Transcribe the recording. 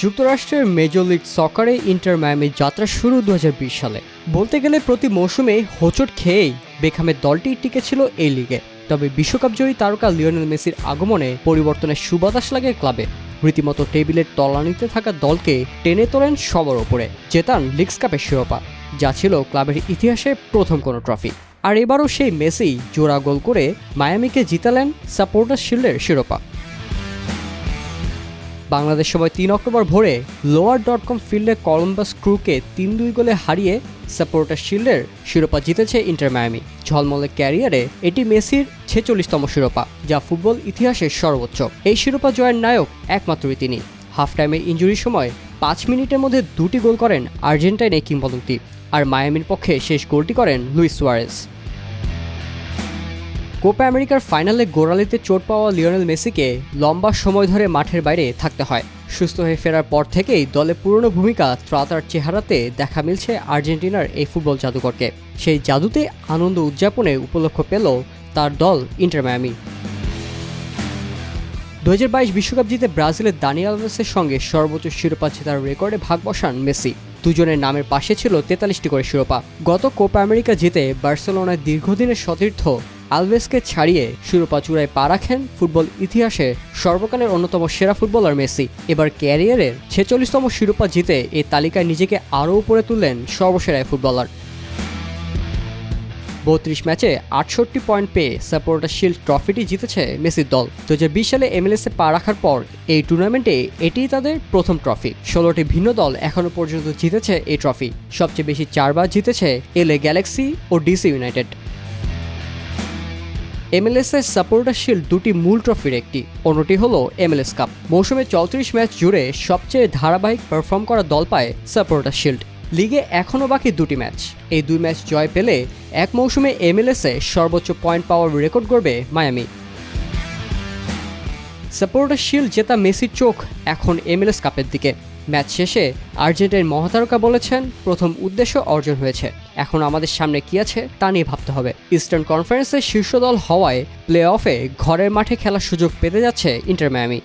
যুক্তরাষ্ট্রের major league সকারে inter মায়ামির যাত্রা শুরু দু হাজার বিশ সালে। বলতে গেলে প্রতি মৌসুমে হোঁচট খেয়েই বেখামের দলটি টিকেছিল এই লিগে। তবে বিশ্বকাপ জয়ী তারকা লিওনেল মেসির আগমনে পরিবর্তনের সুবাতাস লাগে ক্লাবে। রীতিমতো টেবিলের তলানিতে থাকা দলকে টেনে তোলেন সবার ওপরে, জেতান লিগস কাপের শিরোপা, যা ছিল ক্লাবের ইতিহাসে প্রথম কোনো ট্রফি। আর এবারও সেই মেসি জোড়া গোল করে মায়ামিকে জিতালেন সাপোর্টার শিল্ডের শিরোপা। বাংলাদেশ সময় তিন অক্টোবর ভোরে লোয়ার ডট কম ফিল্ডে কলম্বাস ক্রুকে তিন দুই গোলে হারিয়ে সাপোর্টার শিল্ডের শিরোপা জিতেছে ইন্টার মায়ামি ঝলমলে ক্যারিয়ারে এটি মেসির ছেচল্লিশতম শিরোপা, যা ফুটবল ইতিহাসের সর্বোচ্চ। এই শিরোপা জয়ের নায়ক একমাত্রই তিনি। হাফ টাইমে ইঞ্জুরির সময় পাঁচ মিনিটের মধ্যে দুটি গোল করেন আর্জেন্টাইন এই কিংবদন্তি, আর মায়ামির পক্ষে শেষ গোলটি করেন লুইস সুয়ারেস কোপা আমেরিকার ফাইনালে গোড়ালিতে চোট পাওয়া লিওনেল মেসিকে লম্বা সময় ধরে মাঠের বাইরে থাকতে হয়। সুস্থ হয়ে ফেরার পর থেকেই দলে পুরনো ভূমিকা ত্রাতার চেহারাতে দেখা মিলছে আর্জেন্টিনার এই ফুটবল জাদুকরকে। সেই জাদুতে আনন্দ উদযাপনে উপলক্ষ পেল তার দল ইন্টার মায়ামি। দু বিশ্বকাপ জিতে ব্রাজিলের দানিয়াল আলভেসের সঙ্গে সর্বোচ্চ শিরোপা জেতার রেকর্ডে ভাগ বসান মেসি। দুজনের নামের পাশে ছিল তেতাল্লিশটি করে শিরোপা। গত কোপা আমেরিকা জিতে বার্সেলোনায় দীর্ঘদিনের সতীর্থ আলভেসকে ছাড়িয়ে শিরোপা চূড়ায় পা রাখেন ফুটবল ইতিহাসে সর্বকালের অন্যতম সেরা ফুটবলার মেসি। এবার ক্যারিয়ারের ছেচল্লিশতম শিরোপা জিতে এই তালিকায় নিজেকে আরও উপরে তুললেন সর্বসেরা ফুটবলার। বত্রিশ ম্যাচে আটষট্টি পয়েন্ট পেয়ে সাপোর্টার শিল্ড ট্রফিটি জিতেছে মেসির দল। দু সালে এমএলএসে পা রাখার পর এই টুর্নামেন্টে এটিই তাদের প্রথম ট্রফি। ষোলোটি ভিন্ন দল এখনও পর্যন্ত জিতেছে এই ট্রফি। সবচেয়ে বেশি চারবার জিতেছে এলএ গ্যালাক্সি ও ডিসি ইউনাইটেড। এমএলএস এর সাপোর্টার শিল্ড দুটি মূল ট্রফির একটি, অন্যটি হলো এমএলএস কাপ মৌসুমে চৌত্রিশ ম্যাচ জুড়ে সবচেয়ে ধারাবাহিক পারফর্ম করা দল পায় সাপোর্টার শিল্ড লিগে এখনও বাকি দুটি ম্যাচ এই দুই ম্যাচ জয় পেলে এক মৌসুমে এমএলএসে সর্বোচ্চ পয়েন্ট পাওয়ার রেকর্ড করবে মায়ামি। সাপোর্টার শিল্ড জেতা মেসির চোখ এখন এমএলএস কাপের দিকে। ম্যাচ শেষে আর্জেন্টাইন মহাতারকা বলেছেন, প্রথম উদ্দেশ্য অর্জন হয়েছে। এখন আমাদের সামনে কি আছে, তা নিয়ে ভাবতে হবে। ইস্টার্ন কনফারেন্সের শীর্ষ দল হওয়ায় প্লে অফে ঘরের মাঠে খেলার সুযোগ পেতে যাচ্ছে ইন্টার মায়ামি।